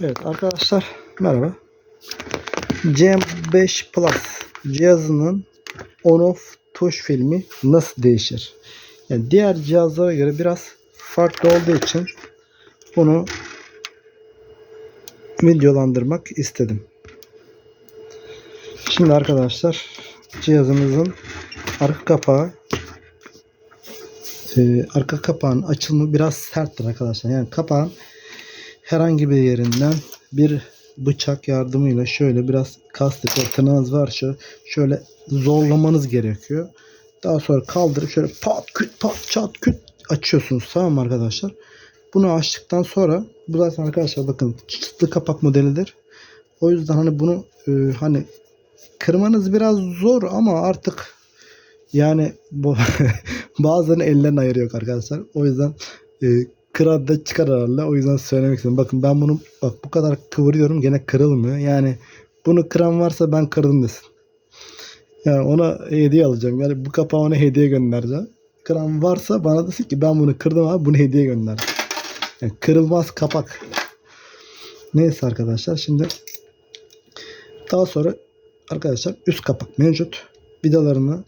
Evet arkadaşlar merhaba. CM5 Plus cihazının on-off tuş filmi nasıl değişir? Yani diğer cihazlara göre biraz farklı olduğu için bunu videolandırmak istedim. Şimdi arkadaşlar cihazımızın arka kapağı e, arka kapağın açılımı biraz serttir arkadaşlar. Yani kapağın herhangi bir yerinden bir bıçak yardımıyla şöyle biraz kastık ve tırnağınız varsa şöyle zorlamanız gerekiyor. Daha sonra kaldırıp şöyle pat küt pat çat küt açıyorsunuz tamam mı arkadaşlar? Bunu açtıktan sonra bu zaten arkadaşlar bakın çıtlı kapak modelidir. O yüzden hani bunu e, hani kırmanız biraz zor ama artık yani bu bazen ellerini ayırıyor arkadaşlar. O yüzden e, kırar da çıkar herhalde. O yüzden söylemek istedim. Bakın ben bunu bak bu kadar kıvırıyorum gene kırılmıyor. Yani bunu kıran varsa ben kırdım desin. Yani ona hediye alacağım. Yani bu kapağı ona hediye göndereceğim. Kıran varsa bana desin ki ben bunu kırdım abi bunu hediye gönder. Yani kırılmaz kapak. Neyse arkadaşlar şimdi daha sonra arkadaşlar üst kapak mevcut. Vidalarını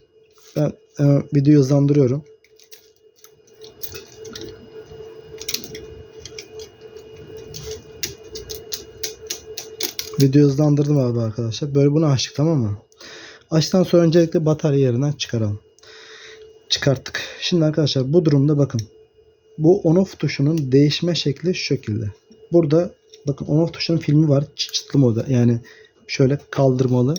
ben e, videoyu hızlandırıyorum. Video hızlandırdım abi arkadaşlar. Böyle bunu açtık tamam mı? Açtıktan sonra öncelikle batarya yerinden çıkaralım. Çıkarttık. Şimdi arkadaşlar bu durumda bakın. Bu on off tuşunun değişme şekli şu şekilde. Burada bakın on off tuşunun filmi var. Çıt çıtlı moda. Yani şöyle kaldırmalı.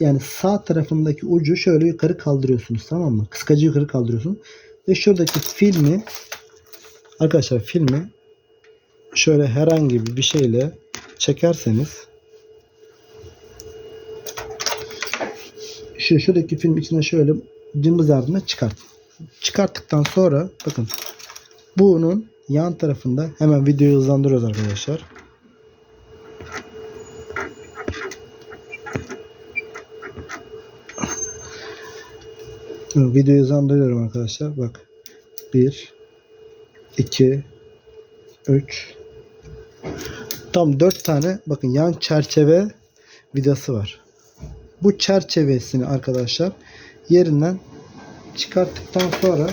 Yani sağ tarafındaki ucu şöyle yukarı kaldırıyorsunuz tamam mı? Kıskacı yukarı kaldırıyorsun. Ve şuradaki filmi arkadaşlar filmi şöyle herhangi bir şeyle çekerseniz şu şuradaki film içine şöyle cımbız yardımıyla çıkart. Çıkarttıktan sonra bakın bunun yan tarafında hemen videoyu hızlandırıyoruz arkadaşlar. Videoyu hızlandırıyorum arkadaşlar. Bak. 1 2 3 Tam 4 tane bakın yan çerçeve vidası var. Bu çerçevesini arkadaşlar yerinden çıkarttıktan sonra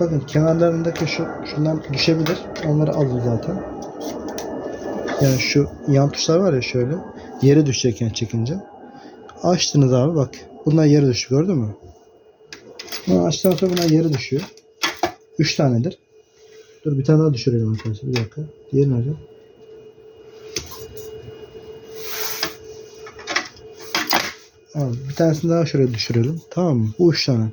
bakın kenarlarındaki şu şundan düşebilir. Onları alın zaten. Yani şu yan tuşlar var ya şöyle yere düşecekken çekince. Açtınız abi bak. Bunlar yere düştü gördün mü? Bunu açtıktan sonra bunlar yere düşüyor. 3 tanedir. Dur bir tane daha düşürelim arkadaşlar. Bir dakika. Diğeri nerede? Abi, bir tanesini daha şuraya düşürelim. Tamam mı? Bu üç tane.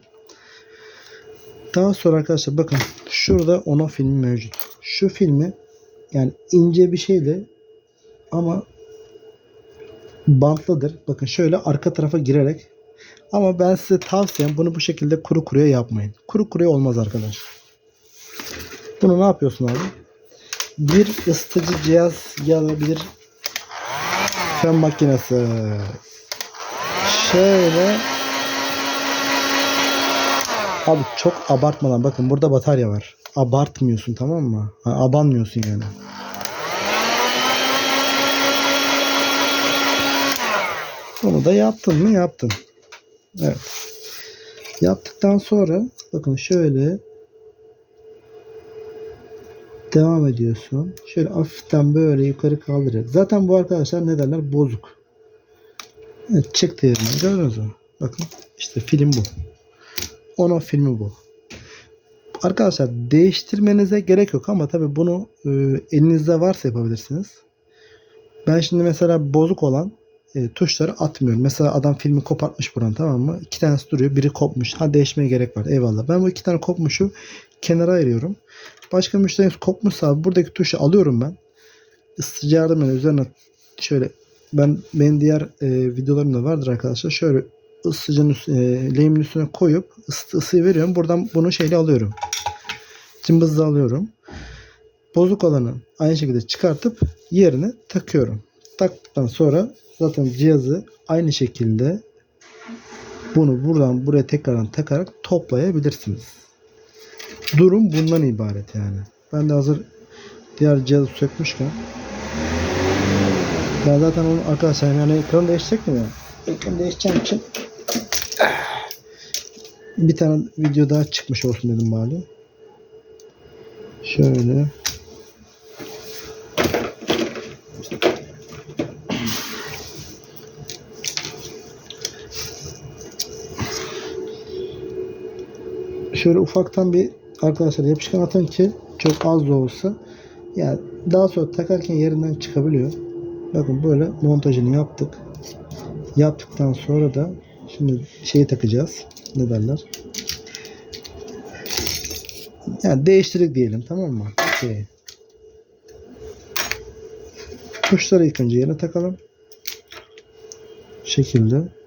Daha sonra arkadaşlar bakın şurada ona filmi mevcut. Şu filmi yani ince bir şeyle ama bantlıdır. Bakın şöyle arka tarafa girerek ama ben size tavsiyem bunu bu şekilde kuru kuruya yapmayın. Kuru kuruya olmaz arkadaşlar. Bunu ne yapıyorsun abi? Bir ısıtıcı cihaz ya da bir fön makinesi. Şöyle Abi çok abartmadan bakın burada batarya var. Abartmıyorsun tamam mı? Ha, abanmıyorsun yani. Onu da yaptın mı? Yaptın. Evet. Yaptıktan sonra bakın şöyle devam ediyorsun. Şöyle hafiften böyle yukarı kaldırıyor. Zaten bu arkadaşlar ne derler? Bozuk. Evet, çıktı yerine. Gördünüz mü? Bakın işte film bu. Onun filmi bu. Arkadaşlar değiştirmenize gerek yok ama tabi bunu e, elinizde varsa yapabilirsiniz. Ben şimdi mesela bozuk olan e, tuşları atmıyorum. Mesela adam filmi kopartmış buranın tamam mı? İki tanesi duruyor. Biri kopmuş. Ha değişmeye gerek var. Eyvallah. Ben bu iki tane kopmuşu kenara ayırıyorum. Başka müşterimiz kopmuşsa abi buradaki tuşu alıyorum ben. Isıtıcı yardımıyla üzerine şöyle ben benim diğer e, videolarımda vardır arkadaşlar. Şöyle ısıtıcının üst, e, leğimin üstüne koyup ısı, ısıyı veriyorum. Buradan bunu şeyle alıyorum. Cımbızla alıyorum. Bozuk olanı aynı şekilde çıkartıp yerine takıyorum. Taktıktan sonra zaten cihazı aynı şekilde bunu buradan buraya tekrardan takarak toplayabilirsiniz. Durum bundan ibaret yani. Ben de hazır diğer cihazı sökmüşken ben zaten onu arkadaşlar yani ekranı değiştirecektim ya. Ekranı değişeceğim için bir tane video daha çıkmış olsun dedim bari. Şöyle. Şöyle ufaktan bir arkadaşlar yapışkan atın ki çok az da olsa yani daha sonra takarken yerinden çıkabiliyor. Bakın böyle montajını yaptık. Yaptıktan sonra da şimdi şeyi takacağız. Ne derler? Yani değiştirdik diyelim tamam mı? Şey. Tuşları ilk önce yerine takalım. Şekilde.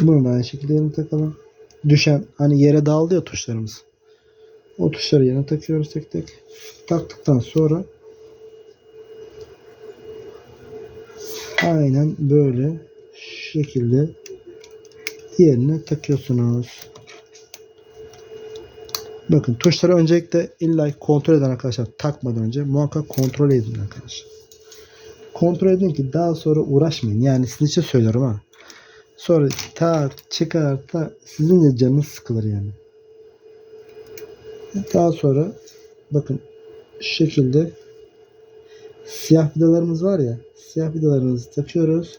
Bunu da aynı şekilde yerine takalım. Düşen hani yere dağıldı ya tuşlarımız. O tuşları yerine takıyoruz tek tek. Taktıktan sonra aynen böyle şekilde yerine takıyorsunuz. Bakın tuşları öncelikle illa kontrol eden arkadaşlar takmadan önce muhakkak kontrol edin arkadaşlar. Kontrol edin ki daha sonra uğraşmayın. Yani sizin için söylüyorum ha. Sonra tak çıkar tak sizin de canınız sıkılır yani. Daha sonra bakın şu şekilde siyah vidalarımız var ya siyah vidalarımızı takıyoruz.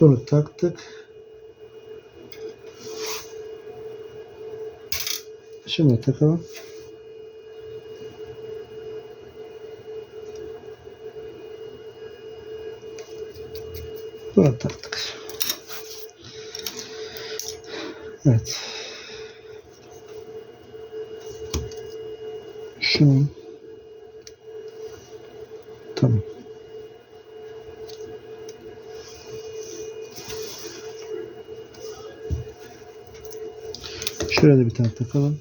Bunu taktık. Da takalım. Bunu taktık. Evet. Şunun Tamam. Da bir tane takalım.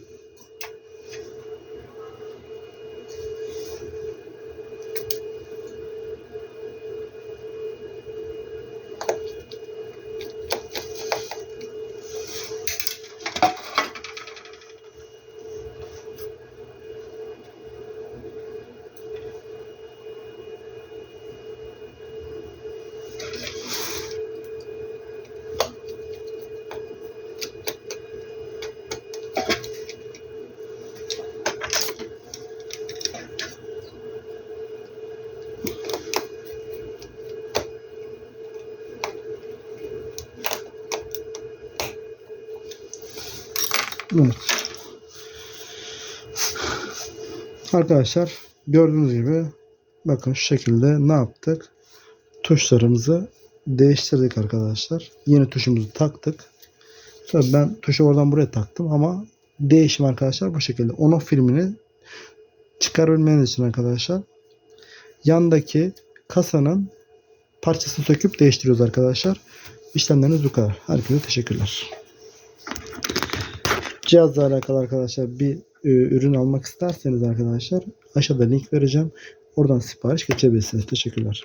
Evet. Arkadaşlar gördüğünüz gibi bakın şu şekilde ne yaptık? Tuşlarımızı değiştirdik arkadaşlar. Yeni tuşumuzu taktık. Sonra ben tuşu oradan buraya taktım ama değişim arkadaşlar bu şekilde. Onun filmini çıkarabilmeniz için arkadaşlar yandaki kasanın parçasını söküp değiştiriyoruz arkadaşlar. İşlemleriniz bu kadar. Herkese teşekkürler. Cihazla alakalı arkadaşlar bir e, ürün almak isterseniz arkadaşlar aşağıda link vereceğim. Oradan sipariş geçebilirsiniz. Teşekkürler.